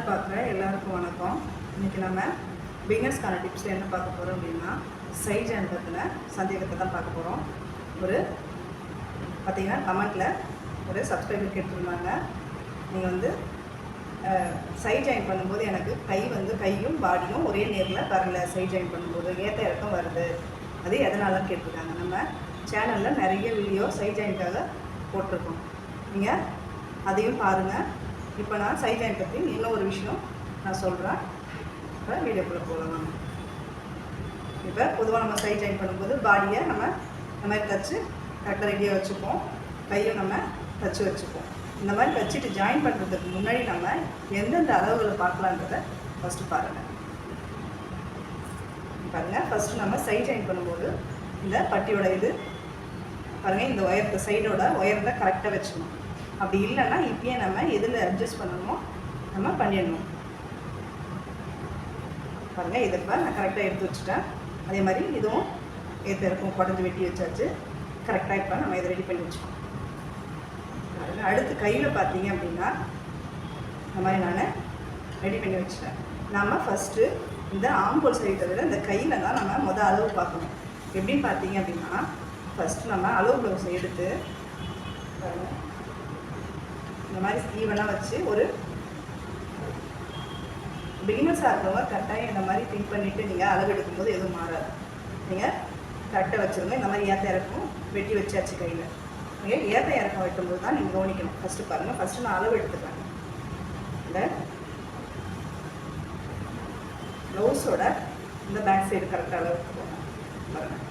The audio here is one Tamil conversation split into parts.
சேனல் பார்க்குற எல்லாருக்கும் வணக்கம். இன்றைக்கி நம்ம பிகினர்ஸ்க்கான டிப்ஸில் என்ன பார்க்க போகிறோம் அப்படின்னா சைஜ் ஜாயின் சந்தேகத்தை தான் பார்க்க போகிறோம் ஒரு பார்த்திங்கன்னா கமெண்ட்டில் ஒரு சப்ஸ்கிரைபர் கேட்டிருந்தாங்க. நீங்கள் வந்து சைட் ஜாயின் பண்ணும்போது எனக்கு கை வந்து கையும் பாடியும் ஒரே நேரில் வரல சைட் ஜாயின் பண்ணும்போது. ஏற்ற இறக்கம் வருது. அது எதனால கேட்டிருக்காங்க. நம்ம சேனலில் நிறைய வீடியோ சைட் ஜாயின்காக போட்டிருக்கோம். நீங்கள் அதையும் பாருங்கள் இப்போ நான் சைட் ஜாயின் பற்றி இன்னும் ஒரு விஷயம் நான் சொல்கிறேன் இப்போ வீடியோக்குள்ளே போகலாம் இப்போ பொதுவாக நம்ம சைட் ஜாயின் பண்ணும்போது பாடியை நம்ம இந்த மாதிரி தச்சு கரெக்டாக ரெடியாக வச்சுப்போம். கையை நம்ம தச்சு வச்சுப்போம். இந்த மாதிரி தச்சுட்டு ஜாயின் பண்ணுறதுக்கு முன்னாடி நம்ம எந்தெந்த அளவுகளை பார்க்கலான்றத ஃபஸ்ட்டு பாருங்கள் பாருங்கள் ஃபஸ்ட்டு நம்ம சைட் ஜாயின் பண்ணும்போது இந்த பட்டியோட இது பாருங்கள் இந்த ஒயரத்தை சைடோட ஒயரத்தை கரெக்டாக வச்சுக்கணும். அப்படி இல்லைன்னா இப்பயே நம்ம எதில் அட்ஜஸ்ட் பண்ணணுமோ நம்ம பண்ணிடணும். பாருங்கள் இதை நான் கரெக்டாக எடுத்து வச்சுட்டேன். அதே மாதிரி இதுவும் ஏற்ற இருக்கும் குடஞ்சி வெட்டி வச்சாச்சு. கரெக்டாக இப்போ நம்ம இதை ரெடி பண்ணி வச்சுக்கோம் அடுத்து கையில் பார்த்தீங்க அப்படின்னா இந்த மாதிரி நான் ரெடி பண்ணி வச்சுட்டேன். நம்ம ஃபஸ்ட்டு இந்த ஆம்பூல் சைட்டை விட இந்த கையில் தான் நம்ம மொதல் அளவு பார்க்கணும். எப்படின்னு பார்த்தீங்க அப்படின்னா ஃபஸ்ட்டு நம்ம அளவு ப்ளவுஸை எடுத்து இந்த மாதிரி ஈவனாக வச்சு ஒரு பிகினர்ஸாக இருக்கிறவங்க கரெக்டாக இந்த மாதிரி திங்க் பண்ணிவிட்டு நீங்கள் அளவு எடுக்கும்போது எதுவும் மாறாது. நீங்கள் கரெக்டாக வச்சுருங்க. இந்த மாதிரி ஏற்ற இறக்கம் வெட்டி வச்சாச்சு கையில். நீங்கள் ஏற்ற இறக்கம் வெட்டும்போது தான் நீங்கள் கவனிக்கணும். ஃபஸ்ட்டு பாருங்கள் ஃபஸ்ட்டு நான் அளவு எடுத்துக்கிறேன். இந்த ப்ளவுஸோட இந்த பேக் சைடு கரெக்டாக அளவு எடுத்துக்கோங்க. பாருங்கள்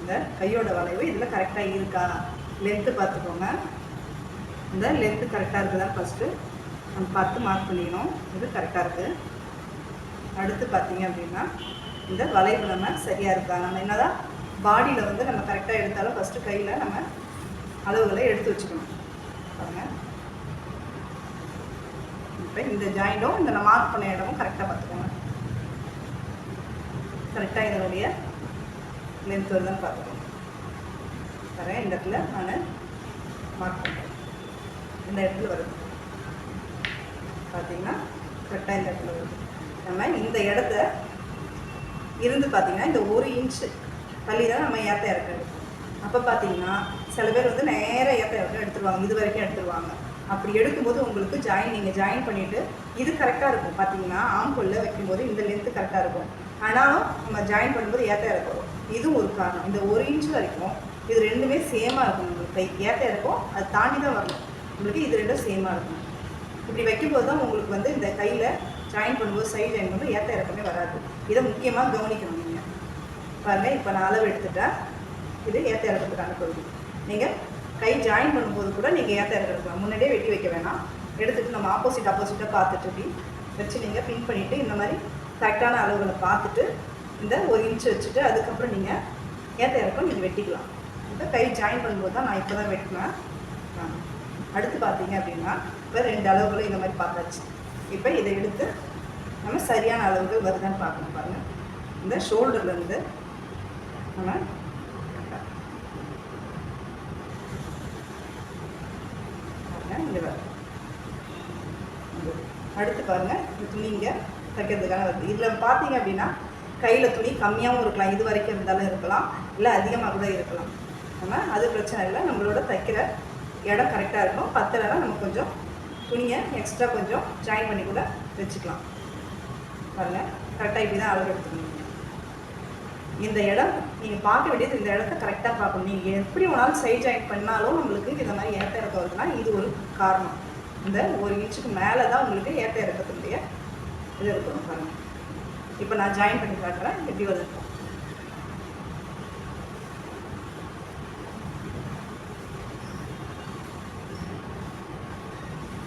இந்த கையோட வளைவு இதில் கரெக்டாக இருக்கா? லென்த்து பார்த்துக்கோங்க. இந்த லென்த்து கரெக்டாக இருக்குதா ஃபஸ்ட்டு நம்ம பார்த்து மார்க் பண்ணிக்கணும். இது கரெக்டாக இருக்குது அடுத்து பார்த்திங்க அப்படின்னா இந்த வளைவு நம்ம சரியாக இருக்கா? நம்ம என்னதான் பாடியில் வந்து நம்ம கரெக்டாக எடுத்தாலும் ஃபஸ்ட்டு கையில் நம்ம அளவுகளை எடுத்து வச்சுக்கணும். பாருங்கள் இப்போ இந்த ஜாயிண்டும் இந்த நம்ம மார்க் பண்ண இடமும் கரெக்டாக பார்த்துக்கோங்க. கரெக்டாக இதனுடைய லென்த் வருதுன்னு பார்த்துக்கோங்க. வரேன் இந்த இடத்துல நான் மார்க் பண்ணுறேன் இந்த இடத்துல வருது. பார்த்தீங்கன்னா கரெக்டாக இந்த இடத்துல வருது. நம்ம இந்த இடத்த இருந்து பார்த்தீங்கன்னா இந்த ஒரு இன்ச்சு தள்ளி தான் நம்ம ஏற்ற இறக்கிறது அப்போ பார்த்தீங்கன்னா சில பேர் வந்து நேராக ஏற்ற இறக்கம் எடுத்துருவாங்க. இது வரைக்கும் எடுத்துருவாங்க. அப்படி எடுக்கும்போது உங்களுக்கு ஜாயின் நீங்கள் ஜாயின் பண்ணிவிட்டு இது கரெக்டாக இருக்கும். பார்த்தீங்கன்னா ஆம்பொல்ல வைக்கும்போது இந்த லென்த்து கரெக்டாக இருக்கும். ஆனாலும் நம்ம ஜாயின் பண்ணும்போது ஏற்ற இறக்கம். இதுவும் ஒரு காரணம். இந்த ஒரு இன்ச் வரைக்கும் இது ரெண்டுமே சேமாக இருக்கும். உங்களுக்கு கை ஏற்ற இறக்கம் அது தாண்டி தான் வரணும். உங்களுக்கு இது ரெண்டும் சேமாக இருக்கும். இப்படி வைக்கும்போது தான் உங்களுக்கு வந்து இந்த கையில் ஜாயின் பண்ணும்போது சைடு ஜாயின் பண்ணும்போது ஏற்ற இறக்கமே வராது. இதை முக்கியமாக கவனிக்கணும் நீங்கள் பாருங்கள் இப்போ நான் அளவு எடுத்துட்டேன் இது ஏற்ற இறக்கத்துக்கான பகுதி. நீங்கள் கை ஜாயின் பண்ணும்போது கூட நீங்கள் ஏற்ற இறக்கலாம் முன்னாடியே வெட்டி வைக்க வேணாம். எடுத்துகிட்டு நம்ம ஆப்போசிட் ஆப்போசிட்டாக பார்த்துட்டு இப்படி வச்சு நீங்கள் பின் பண்ணிவிட்டு இந்த மாதிரி கரெக்டான அளவுகளை பார்த்துட்டு இந்த ஒரு இன்ச்சு வச்சுட்டு அதுக்கப்புறம் நீங்கள் ஏற்ற இறக்கம் நீங்கள் வெட்டிக்கலாம். இப்போ கை ஜாயின் பண்ணும்போது தான் நான் இப்போ தான் வெட்டினேன். ஆ. அடுத்து பார்த்தீங்க அப்படின்னா இப்போ ரெண்டு அளவுகளும் இந்த மாதிரி பார்த்தாச்சு இப்போ இதை எடுத்து நம்ம சரியான அளவுகள் வருதான்னு பார்க்கணும் பாருங்கள் இந்த ஷோல்டர்லேருந்து நம்ம பாருங்க, அடுத்து பாருங்க இந்த துணி இங்கே தைக்கிறதுக்கான வருது இதில் பார்த்தீங்க அப்படின்னா கையில் துணி கம்மியாகவும் இருக்கலாம். இது வரைக்கும் இருந்தாலும் இருக்கலாம். இல்லை அதிகமாக கூட இருக்கலாம். நம்ம அது பிரச்சனை இல்லை. நம்மளோட தைக்கிற இடம் கரெக்டாக இருக்கும் பத்தலைனா நம்ம கொஞ்சம் துணியை எக்ஸ்ட்ரா கொஞ்சம் ஜாயின் பண்ணி கூட வச்சுக்கலாம். பாருங்கள் கரெக்டாக இப்படி தான் அளவு எடுத்துக்கணும். இந்த இடம் நீங்கள் பார்க்க வேண்டியது இந்த இடத்த கரெக்டாக பார்க்கணும். நீங்கள் எப்படி வேணாலும் சைட் ஜாயின் பண்ணாலும் உங்களுக்கு இந்த மாதிரி ஏற்ற இறக்கம் வருதுன்னா இது ஒரு காரணம். இந்த ஒரு இன்ச்சுக்கு மேலே தான் உங்களுக்கு ஏற்ற இறக்கத்துடைய இது இருக்கணும் பாருங்கள் இப்போ நான் ஜாயின் பண்ணி காட்டுறேன். எப்படி வருது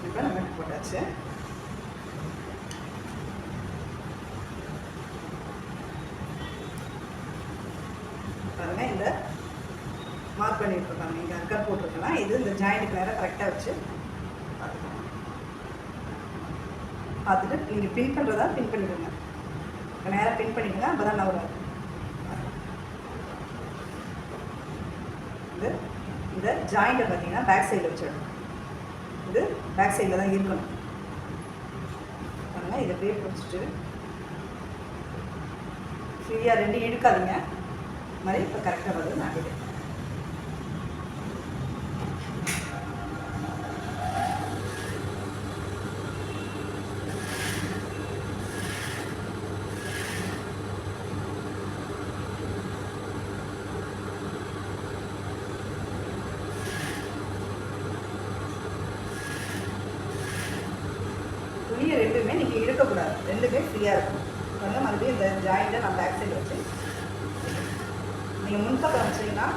இப்போ நம்ம போட்டாச்சு. பாருங்க இந்த மார்க் பண்ணிட்டுருக்காங்க. இங்கே அக்கர் போட்டிருக்கலாம். இது இந்த ஜாயிண்ட் நேரம் கரெக்டாக வச்சு பார்த்துக்கோங்க பார்த்துட்டு நீங்கள் பின் பண்ணுறதா பின் பண்ணிடுங்க நேராக பின் பண்ணிடுங்க அப்போ தான் நவரும் இது இந்த ஜாயிண்ட்டை பார்த்தீங்கன்னா பேக் சைடில் வச்சிடணும். இது பேக் சைடில் தான் இருக்கணும். பாருங்கள் இதை அப்படியே பிடிச்சிட்டு ஃப்ரீயாக ரெண்டு இழுக்காதீங்க. இது மாதிரி இப்போ கரெக்டாக வருது நான் இது துணியை ரெண்டுமே நீங்கள் இழுக்கக்கூடாது ரெண்டுமே ஃப்ரீயாக இருக்கும். பாருங்க மறுபடியும் இந்த ஜாயிண்ட்டை நான் பேக் சைடு வச்சு நீங்கள் முன்பக்கம் வச்சிங்கன்னா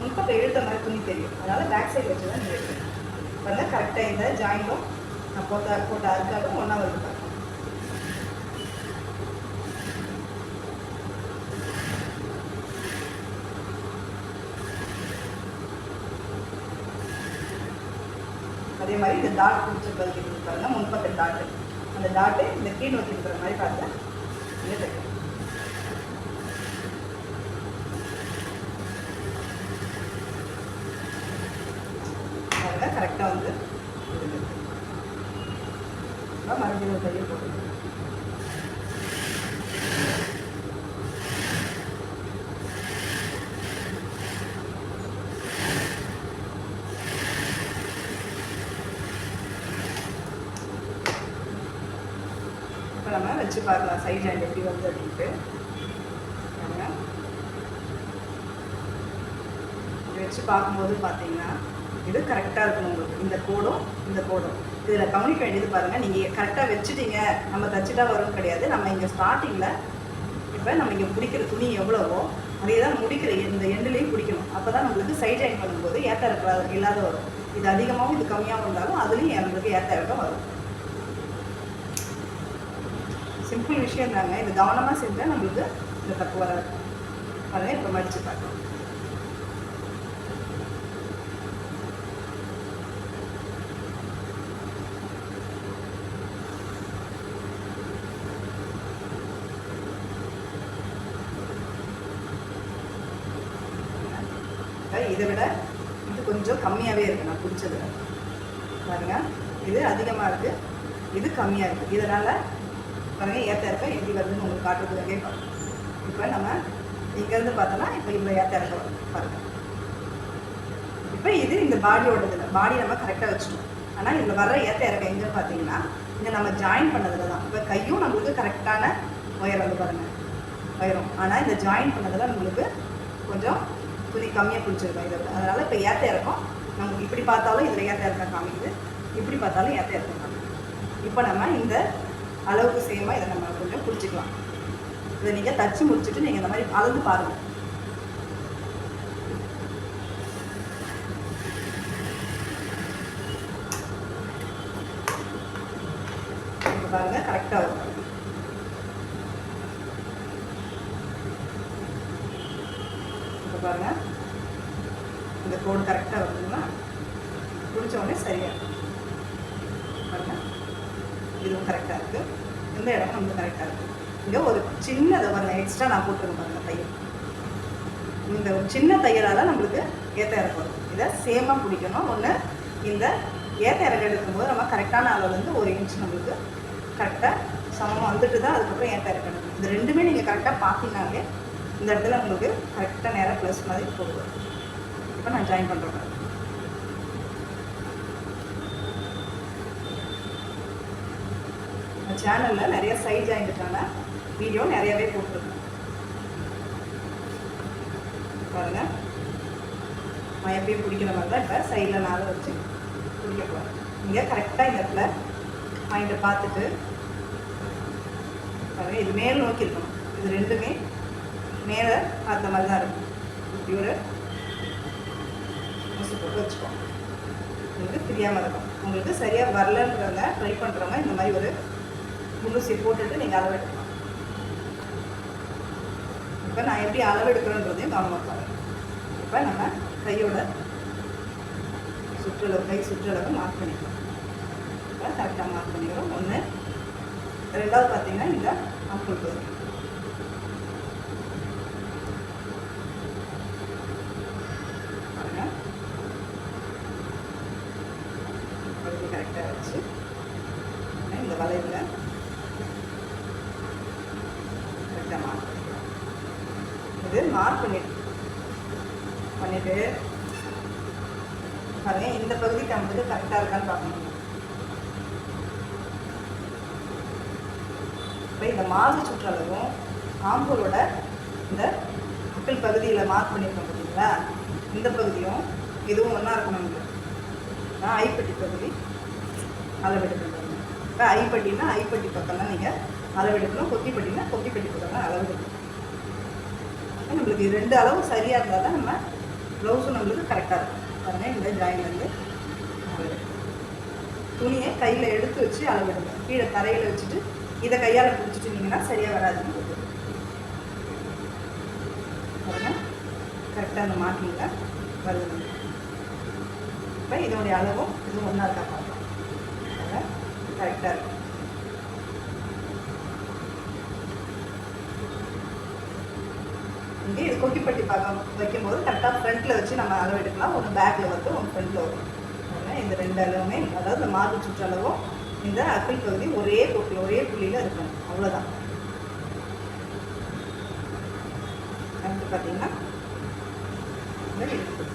முன்பக்கம் இழுத்த மாதிரி துணி தெரியும். அதனால் பேக் சைடு வச்சு தான் நீங்கள் எடுக்கணும். கரெக்டாக இந்த ஜாயிண்டும் நான் போட்ட போட்ட அறுக்காலும் ஒன்றா வருது அதே மாதிரி இந்த டாட் பிடிச்ச பகுதி பாருங்க முன்பக்க டாட்டு அந்த டாட்டு இந்த கீழ் நோக்கி இருக்கிற மாதிரி பாருங்க இங்கே தைக்கணும் கரெக்டாக வந்து மறுபடியும் ஒரு தையல் போடுங்க இப்போ நம்ம வச்சு பார்க்கலாம் சைட் ஹேண்ட் எப்படி வருது அப்படின்ட்டு. வச்சு பார்க்கும்போது பார்த்தீங்கன்னா இது கரெக்டாக இருக்கணும் உங்களுக்கு. இந்த கோடும் இந்த கோடும். இதில் கவனிக்க வேண்டியது பாருங்கள் நீங்கள் கரெக்டாக வச்சுட்டீங்க. நம்ம தச்சுட்டா வரும் கிடையாது. நம்ம இங்கே ஸ்டார்டிங்கில் இப்போ நம்ம இங்கே பிடிக்கிற துணி எவ்வளவோ அதே தான் முடிக்கிற இந்த எண்டுலேயும் பிடிக்கணும் அப்போ தான் நம்மளுக்கு சைட் ஹேண்ட் பண்ணும்போது ஏற்ற இறக்கம் இல்லாத வரும். இது அதிகமாகவும் இது கம்மியாகவும் இருந்தாலும் அதுலேயும் நம்மளுக்கு ஏற்ற இறக்கம் வரும். சிம்பிள் விஷயம் தாங்க இது கவனமாக செஞ்சால் நம்மளுக்கு இந்த தப்பு வராது. பாருங்க இப்போ மடித்து பார்க்கலாம். இதை விட இது கொஞ்சம் கம்மியாகவே இருக்கு நான் பிடிச்சது. பாருங்க இது அதிகமாக இருக்கு இது கம்மியாக இருக்கு. இதனால் பாருங்க ஏற்ற இருக்க எப்படி வருதுன்னு உங்களுக்கு காட்டுறதுக்கே பாருங்க இப்போ நம்ம இங்கேருந்து பார்த்தோம்னா இப்போ இவ்வளோ ஏற்ற இருக்க வரும். பாருங்க. இப்போ இது இந்த பாடியோட இதில் பாடி நம்ம கரெக்டாக வச்சுட்டோம். ஆனால் இதில் வர்ற ஏற்ற இறக்க எங்கே பார்த்தீங்கன்னா இங்கே நம்ம ஜாயின் பண்ணதில் தான். இப்போ கையும் நம்மளுக்கு கரெக்டான உயரம் வந்து பாருங்க உயரம் ஆனால் இந்த ஜாயின் பண்ணதில் நம்மளுக்கு கொஞ்சம் துணி கம்மியாக பிடிச்சிருக்கோம் இதை அதனால் இப்போ ஏற்ற இறக்கம் நமக்கு இப்படி பார்த்தாலும் இதில் ஏற்ற இறக்கம் காமிக்குது. இப்படி பார்த்தாலும் ஏற்ற இறக்கம் காமிக்குது. இப்போ நம்ம இந்த அளவுக்கு சேமாக இதை நம்ம கொஞ்சம் பிடிச்சிக்கலாம். இதை நீங்கள் தச்சு முடிச்சுட்டு நீங்கள் இந்த மாதிரி அளந்து பாருங்கள் பாருங்கள் பாருங்க கரெக்டாக இருக்கும். பாருங்க. இந்த கோடு கரெக்டாக வருதுங்களா பிடிச்ச உடனே சரியா இதுவும் கரெக்டாக இருக்குது இந்த இடம் வந்து கரெக்டாக இருக்குது இங்கே ஒரு சின்னதை பாருங்கள் எக்ஸ்ட்ரா நான் போட்டுருக்கேன் பாருங்கள் தையல் இந்த ஒரு சின்ன தையலால் நம்மளுக்கு ஏற்ற இறக்கம் வரும் இதை சேமாக பிடிக்கணும். ஒன்று இந்த ஏற்ற இறக்கம் எடுக்கும்போது நம்ம கரெக்டான அளவுலேருந்து ஒரு இன்ச் நம்மளுக்கு கரெக்டாக சமமாக வந்துட்டு தான் அதுக்கப்புறம் ஏற்ற இறக்கம் எடுக்கணும். இந்த ரெண்டுமே நீங்கள் கரெக்டாக பார்த்தீங்கனாலே இந்த இடத்துல உங்களுக்கு கரெக்டாக நேராக ப்ளஸ் மாதிரி போடுவோம் இப்போ நான் ஜாயின் பண்ணுறேன் சேனலில் நிறைய சைட் ஜாயிண்ட்டுக்கான வீடியோ நிறையவே போட்டிருக்கோம். பாருங்க. நான் பிடிக்கிற மாதிரி தான் இப்போ சைடில் நாளை வச்சு பிடிக்க போகிறேன் இங்கே கரெக்டாக இந்த இடத்துல மைண்டை பார்த்துட்டு பாருங்க இது மேல் நோக்கி இருக்கணும். இது ரெண்டுமே மேலே பார்த்த மாதிரி தான் இருக்கும். இப்படி ஒரு ஊசி போட்டு வச்சுக்கோம் உங்களுக்கு தெரியாமல் இருக்கும். உங்களுக்கு சரியாக வரலன்றவங்க ட்ரை பண்ணுறவங்க இந்த மாதிரி ஒரு முழுசி போட்டுட்டு நீங்கள் அளவு எடுக்கலாம். இப்போ நான் எப்படி அளவு எடுக்கிறேன்றதையும் கவனமாக பாருங்கள் இப்போ நம்ம கையோட சுற்றளவு கை சுற்றளவு மார்க் பண்ணிக்கலாம். இப்போ கரெக்டாக மார்க் பண்ணிக்கிறோம். ஒன்று ரெண்டாவது பார்த்தீங்கன்னா இந்த அப்புள் பகுதி பாருங்க பகுதி கரெக்டாக வச்சு இந்த வளைவில் மார்க் பண்ணிட்டு பண்ணிட்டு பாருங்க இந்த பகுதிக்கு நம்மளுக்கு கரெக்டாக இருக்கான்னு பார்க்கணும். இப்போ இந்த மார்பு சுற்றளவும் ஆம்பூரோட இந்த அக்கல் பகுதியில் மார்க் பண்ணியிருக்கோம் பார்த்தீங்களா இந்த பகுதியும் இதுவும் ஒன்றா இருக்கணும் இங்கே. நான் ஐப்பட்டி பகுதி. அளவெடுக்கணும் இப்போ ஐப்பட்டினா ஐப்பட்டி பக்கம் தான் நீங்கள் அளவெடுக்கணும் கொத்திப்பட்டினா கொத்திப்பட்டி பக்கம் தான் அளவெடுக்கணும். அப்ப நம்மளுக்கு இது ரெண்டு அளவு சரியாக இருந்தால் தான் நம்ம ப்ளவுஸும் நம்மளுக்கு கரெக்டாக இருக்கும். பாருங்க இந்த ஜாயின் வந்து துணியை கையில் எடுத்து வச்சு அளவெடுக்கணும் கீழே தரையில் வச்சுட்டு இதை கையால் பிடிச்சிட்டிங்கன்னா சரியாக வராதுன்னு உங்களுக்கு பாருங்க கரெக்டாக அந்த மார்க்கிங்க வருது. இப்போ இதனுடைய அளவும் இது ஒன்றா இருக்கா பார்க்கலாம் கரெக்டாக இருக்கும் இங்கே இது கொட்டிப்பட்டி பார்க்க வைக்கும்போது கரெக்டாக ஃப்ரண்ட்டில் வச்சு நம்ம அளவு எடுக்கலாம். ஒன்று பேக்கில் வந்து ஒன்று ஃப்ரண்ட்டில் வரும். இந்த ரெண்டு அளவுமே அதாவது இந்த மார்பு சுற்றளவும் இந்த அக்கல் பகுதி ஒரே தொட்டில் ஒரே புள்ளியில் இருக்கணும். அவ்வளோதான் அடுத்து பார்த்தீங்கன்னா இந்த இடுப்பு.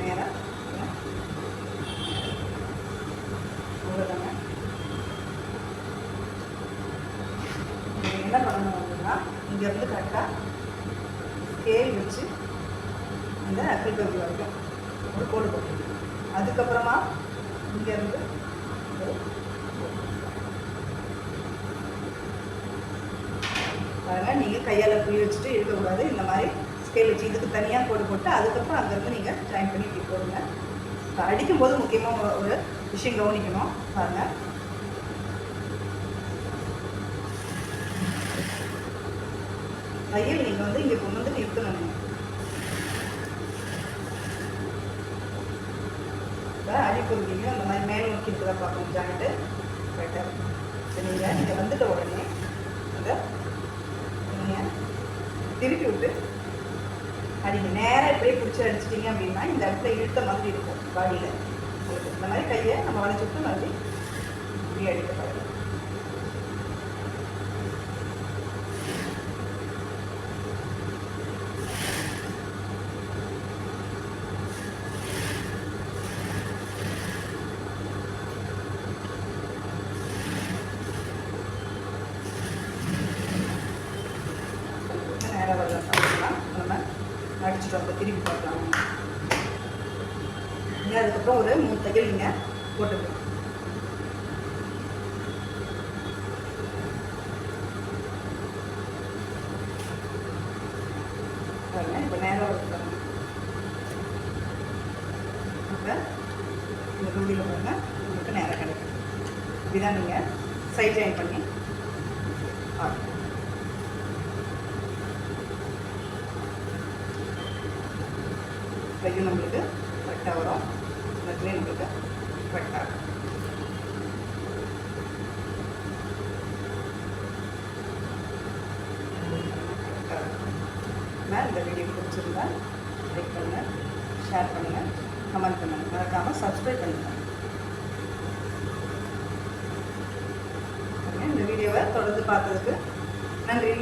நேரா அவ்வளோதாங்க நீங்கள் என்ன பண்ணணும் அப்படின்னா இங்கேருந்து கரெக்டாக ஸ்கேல் வச்சு அந்த அக்கிள் பகுதி வரைக்கும் ஒரு கோடு போட்டு அதுக்கப்புறமா இங்கேருந்து பாருங்கள் நீங்கள் கையால் புளி வச்சுட்டு இருக்கக்கூடாது இந்த மாதிரி ஸ்கேல் வச்சு இதுக்கு தனியாக கோடு போட்டு அதுக்கப்புறம் அங்கேருந்து நீங்கள் ஜாயின் பண்ணி இப்படி போடுங்க. இப்போ அடிக்கும்போது முக்கியமாக ஒரு விஷயம் கவனிக்கணும். பாருங்கள் தையல் நீங்கள் வந்து இங்கே கொண்டு வந்து நிறுத்தணும் நீங்கள் இப்போ அந்த மாதிரி மேலே நோக்கி இருக்கிறத பார்க்கணும் ஜாயிண்ட்டு கரெக்டாக இருக்கும் இப்போ நீங்கள் வந்துட்ட உடனே அந்த நீங்கள் திருப்பி விட்டு அடிங்க. நேராக இப்படியே பிடிச்சி அடிச்சிட்டிங்க அப்படின்னா இந்த இடத்துல இழுத்த மாதிரி இருக்கும். பாடியில். இந்த மாதிரி கையை நம்ம வளைச்சி விட்டு மறுபடியும் இப்படி அடிக்க பாருங்க நேராக வரல பார்க்கலாம் நம்ம அடிச்சுட்டு வந்து திருப்பி பார்க்கலாம் நீங்கள் அதுக்கப்புறம் ஒரு மூணு தையல் நீங்கள் போட்டுக்கலாம் பாருங்க இப்போ நேராக இருக்கணும் இப்போ இந்த தூண்டியில் பாருங்க உங்களுக்கு நேரம் கிடைக்கும். இப்படிதான் நீங்கள் சைட் ஜாயின் பண்ணி பார்க்கணும் கையும் நம்மளுக்கு கரெக்டாக வரும். நெக்லையும் நம்மளுக்கு கரெக்டாக இருக்கும். நான் இந்த வீடியோ பிடிச்சிருந்தா லைக் பண்ணுங்கள் ஷேர் பண்ணுங்கள் கமெண்ட் பண்ணுங்கள் மறக்காமல் சப்ஸ்கிரைப் பண்ணுங்கள் இந்த வீடியோவை தொடர்ந்து பார்த்ததுக்கு நன்றி.